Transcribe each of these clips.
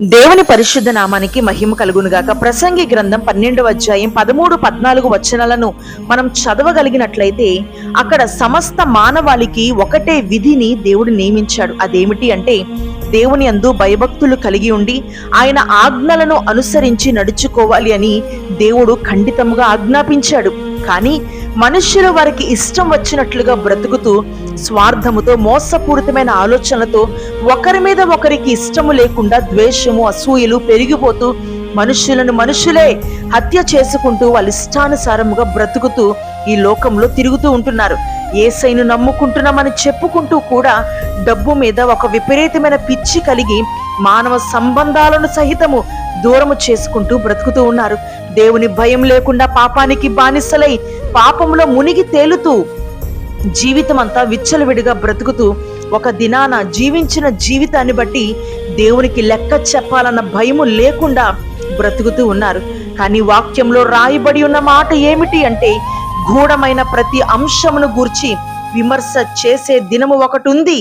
దేవుని పరిశుద్ధ నామానికి మహిమ కలుగునుగాక ప్రసంగి గ్రంథం పన్నెండవ అధ్యాయం పదమూడు పద్నాలుగు వచనాలను మనం చదవగలిగినట్లయితే అక్కడ సమస్త మానవాళికి ఒకటే విధిని దేవుడు నియమించాడు. అదేమిటి అంటే దేవుని అందు భయభక్తులు కలిగి ఉండి ఆయన ఆజ్ఞలను అనుసరించి నడుచుకోవాలి అని దేవుడు ఖండితముగా ఆజ్ఞాపించాడు. కానీ మనుష్యులు వారికి ఇష్టం వచ్చినట్లుగా బ్రతుకుతూ స్వార్థముతో మోసపూరితమైన ఆలోచనలతో ఒకరి మీద ఒకరికి ఇష్టము లేకుండా ద్వేషము అసూయలు పెరిగిపోతూ మనుషులను మనుషులే హత్య చేసుకుంటూ వాళ్ళ ఇష్టానుసారముగా బ్రతుకుతూ ఈ లోకంలో తిరుగుతూ ఉంటున్నారు. ఏసైను నమ్ముకుంటున్నామని చెప్పుకుంటూ కూడా డబ్బు మీద ఒక విపరీతమైన పిచ్చి కలిగి మానవ సంబంధాలను సహితము దూరము చేసుకుంటూ బ్రతుకుతూ ఉన్నారు. దేవుని భయం లేకుండా పాపానికి బానిసలై పాపంలో మునిగి తేలుతూ జీవితం అంతా విచ్చలవిడిగా బ్రతుకుతూ ఒక దినాన జీవించిన జీవితాన్ని బట్టి దేవునికి లెక్క చెప్పాలన్న భయము లేకుండా బ్రతుకుతూ ఉన్నారు. కానీ వాక్యంలో రాయబడి ఉన్న మాట ఏమిటి అంటే గూఢమైన ప్రతి అంశమును గూర్చి విమర్శ చేసే దినము ఒకటి ఉంది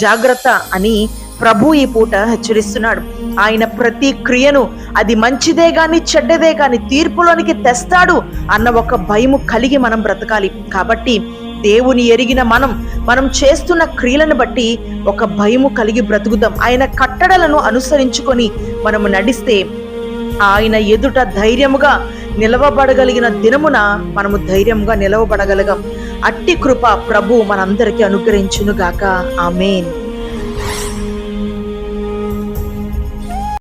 జాగ్రత్త అని ప్రభు ఈ పూట హెచ్చరిస్తున్నాడు. ఆయన ప్రతి క్రియను అది మంచిదే గాని చెడ్డదే గాని తీర్పులోనికి తెస్తాడు అన్న ఒక భయము కలిగి మనం బ్రతకాలి. కాబట్టి దేవుని ఎరిగిన మనం మనం చేస్తున్న క్రియలను బట్టి ఒక భయము కలిగి బ్రతుకుదాం ఆయన కట్టడలను అనుసరించుకొని మనము నడిస్తే ఆయన ఎదుట ధైర్యముగా నిలవబడగలిగిన దినమున మనము ధైర్యంగా నిలవబడగలగం. అట్టి కృప ప్రభు మనందరికీ అనుగ్రహించునుగాక. ఆమెన్.